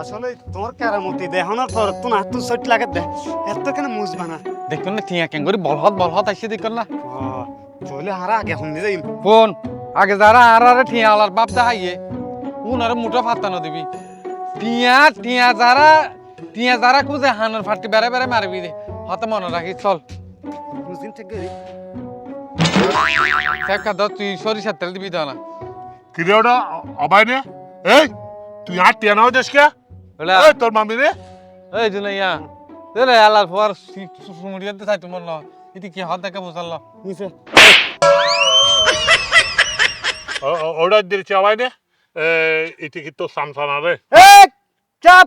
আসলে তোর কেরামতি দেহনার পর তো না তুই সট লাগে দে। এত কেন মুজবা না? দেখুন না টিয়া কেন করে বলহত বলহত আইসে দেখুন না চলে হারা আগে শুনি যাই ফোন আগে যারা আর আর টিয়া আলার বাপ দেখাইয়ে উনারে মুঠো ফাত্তানো দিবি। টিয়া টিয়া যারা টিয়া যারা খুঁজে হানের ফাটি বেড়ে বেড়ে মারবি দে। হতে মনে রাখি চল। মুসলিম থেকে সেব খাদ্য তুই সরিষার তেল দিবি দাও না কিরে ওটা অবাই নে? এই! তুই আর টিয়া নাও দেশকে ওলা এই তোর মামি রে। এই জুনাইয়া রে আলার ফোয়ার সুমুড়িয়াতে চাই তোমার ন এটি কি হাত দেখা বসাল ও- ওটা দিয়েছে নে। কি তোর সামসানা রে? চাপ!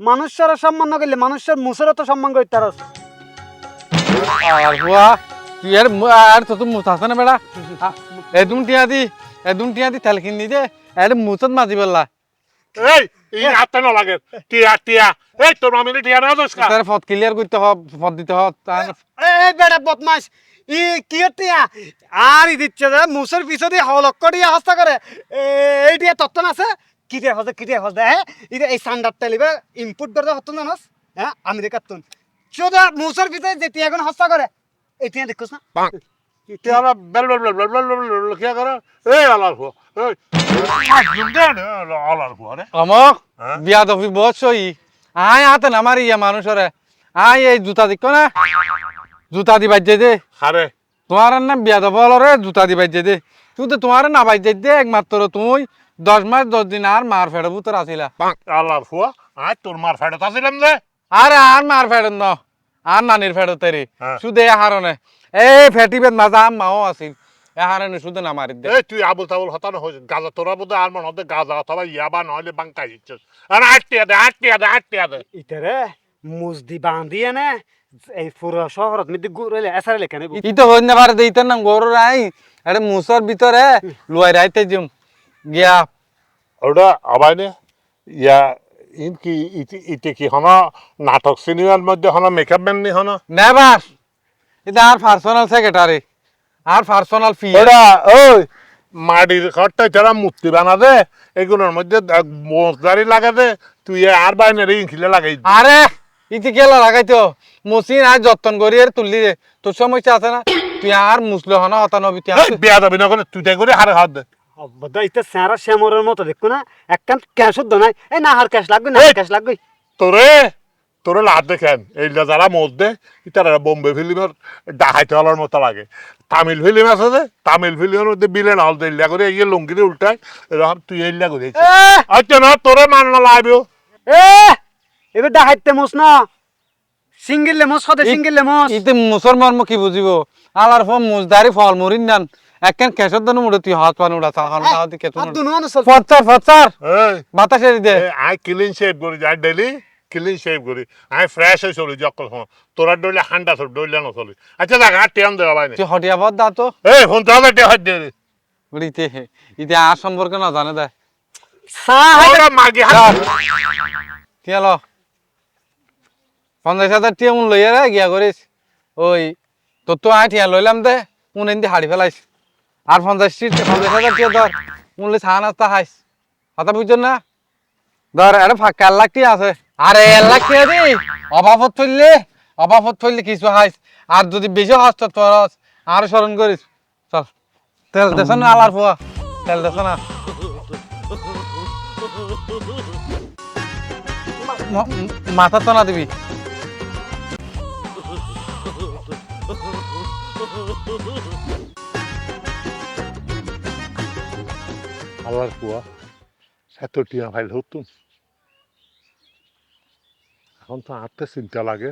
মানুষের সম্মান করলে মানুষের মুসেরও তো সম্মান করতে আর হুয়া তুই আর মু- আর তো তুমি না বেড়া। এদুম টিয়া দি এদুম টিয়া দি তেল কিনি দে। এর মুছত মাজি বললা। এই এই হাতটা না লাগে টিয়া টিয়া। এই তোর মামি রে টিয়া নাও দেশকা তার ফত ক্লিয়ার করতে হ ফত দিতে হ তার এ বেটা ই কি হতিয়া আর ই দিচ্ছে যে মুসের পিছনে হলক্ক দিয়ে হস্তা করে। এই তত্ত্ব আছে? কিরে হজে কিরে হজে হ্যাঁ? ইরে এই সান্ডার তেলিবে ইনপুট করে হতো জানাস হ্যাঁ আমেরিকার তুন চোদা মুসের পিছনে যেটি এখন হস্তা করে না টিয়া না? এই জুতা জুতা দি দে। তোমার নাম বিয়া জুতা দি বাজে দে। তুই তোমার না বাজে দে একমাত্র তুই। দশ মাস দশ দিন আর মার ফেড়ে ভূতর আসিলা। তোর মার ফেড়ত আসিলাম আর আর মার ফেড়ন আর নানির ফেড়ত শুধু হারনে। এই ফেটিবেদ মাজা মাও আছিল। এ হারনে শুধু না মারি দে। এই তুই আবুল তাবুল হতা না হয়েছে গাজা তোরা বোধ আর মনে হতে গাজা। অথবা ইয়াবা নইলে বাঙ্কা দিচ্ছিস আর আটটিয়া দে আটটিয়া দে আটটিয়া দে। ইতারে মুজদি বাঁধি এনে এই পুরো শহরত মধ্যে ঘুরে এসারে লেখা নেব ই তো হইন না পারে দিতেন না গরু রাই আরে মুসর ভিতরে লুয়াই রাইতে জুম গিয়া। ওটা আবাইনে ইয়া ইন কি ইতি ইতি কি হন? নাটক সিনেমার মধ্যে হন মেকআপ ম্যান নি হন? নেবার এটা আর পার্সোনাল সেক্রেটারি আর পার্সোনাল ফি ওটা ওই মাটির ঘরটা যারা মূর্তি বানা দে এগুলোর মধ্যে মোজদারি লাগা দে তুই আর বাইনে রে লাগাই আরে ইতি কেলা লাগাইতো মুসিন আজ যত্ন করি আর তুললি রে। তোর সমস্যা আছে না? তুই আর মুসলে হন হতা নবী তুই বিয়া যাবি না করে তুই তাই করে হারে হাত দে। অবদা ইতে স্যারা শ্যামরের মতো দেখো না? একখান ক্যাশ হতো নাই। এই না হার ক্যাশ লাগবে না! ক্যাশ লাগবে। তোরে তোরে লাভ দেখেন। এইটা যারা মদ দে তারা বোম্বে ফিল্মের ডাহাইতে হলার মতো লাগে। তামিল ফিল্ম আছে যে তামিল ফিল্মের মধ্যে বিলেন হল দিল্লা করে এই লুঙ্গিরে উল্টায় এরকম তুই এইলা করে আচ্ছা না তোরে মাননা লাগবেও এ! এবার ডাহাইতে মোস না। সিঙ্গেল লেমস সদে সিঙ্গেল লেমস ইতে মুসর মর্ম কি বুঝিব? আলার ফম মুজদারি ফল মরিন নান। একখান কেশর দনু মুড়ে তুই হাত পান উড়া মানুষ চল। ফচ্চার ফচ্চার এই। বাতাসের দে আই ক্লিন শেভ করি যাই ডেলি। ক্লিন শেভ করি। আই ফ্রেশ হয়ে চলি যখন হন তোরা ডইলে হান্ডা সব ডইলে নচলি আচ্ছা দেখ আর টিয়াম দেওয়া পাই তুই হটিয়া বদ দা তো। এই ফোন তাহলে টিয়া হাত দে। উড়িতে ইতে আর সম্পর্কে না জানে দে। সা হাই ওরা মাগি হাত কি হলো পঞ্চাশ হাজার টিয়া লইয়া রে গিয়া করিস। ওই তোর তো আয় টিয়া লইলাম দে। মন এনে হাড়ি ফেলাইস। আর পঞ্চাশ টি পঞ্চাশ হাজার টিয়া ধর। মূল্যে চা নাস্তা খাইস। কথা বুঝছেন না? ধর আরে ফাঁকা লাখ টিয়া আছে। আরে লাখ টিয়া দি অভাবত ফেললে অভাবত ফেললে কিছু খাইস আর যদি বেশি হস্ত তোর আর স্মরণ করিস। চল। তেল দেশ না আলার ফুয়া। তেল দেশ না। মাথা তো না দিবি? আবার কুয়া এত টিয়া ফাইল হতুন এখন তো আটতে চিন্তা লাগে।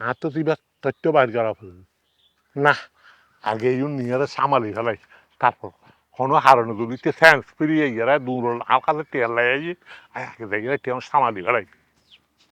আর তো তথ্য বাইর করা না, আগে ইউন নিয়ে সামালি ফেলাই। তারপর কোনো হারানো গুলিতে স্যান্স ফিরিয়ে গিয়ে দূর আর কাছে তেল লাগাই আগে যাই তেমন সামালি ফেলাই।